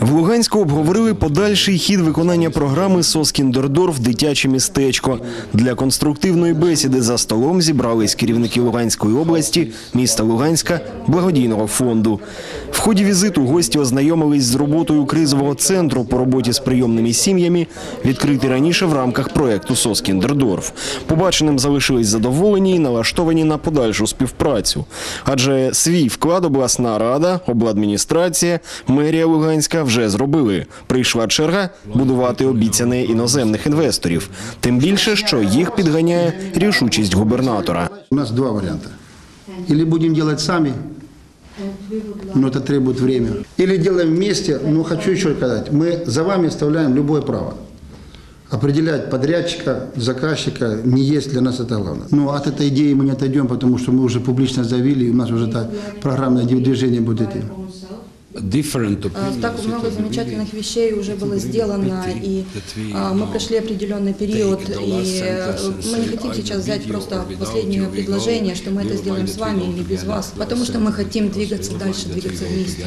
В Луганську обговорили подальший хід виконання програми «Соскіндердорф. Дитяче містечко». Для конструктивної бесіди за столом зібрались керівники Луганської області, міста Луганська, благодійного фонду. В ході візиту гості ознайомились з роботою кризового центру по роботі з прийомними сім'ями, відкритий раніше в рамках проекту «Соскіндердорф». Побаченим залишились задоволені і налаштовані на подальшу співпрацю. Адже свій вклад обласна рада, обладміністрація, мерія Луганська вже зробили. Прийшла черга будувати обіцяне іноземних інвесторів. Тим більше, що їх підганяє рішучість губернатора. У нас два варианта. Или будем делать сами, но это требует время. Или делаем вместе, но хочу еще сказать, мы за вами оставляем любое право. Определять подрядчика, заказчика не есть для нас это главное. Но от этой идеи мы не отойдем, потому что мы уже публично заявили, и у нас уже так программное движение будет идти. Opinions. Так много замечательных вещей уже было сделано, и а, мы прошли определенный период, и э, мы не хотим сейчас взять просто последнее предложение, что мы это сделаем с вами или без вас, потому что мы хотим двигаться дальше, двигаться вместе.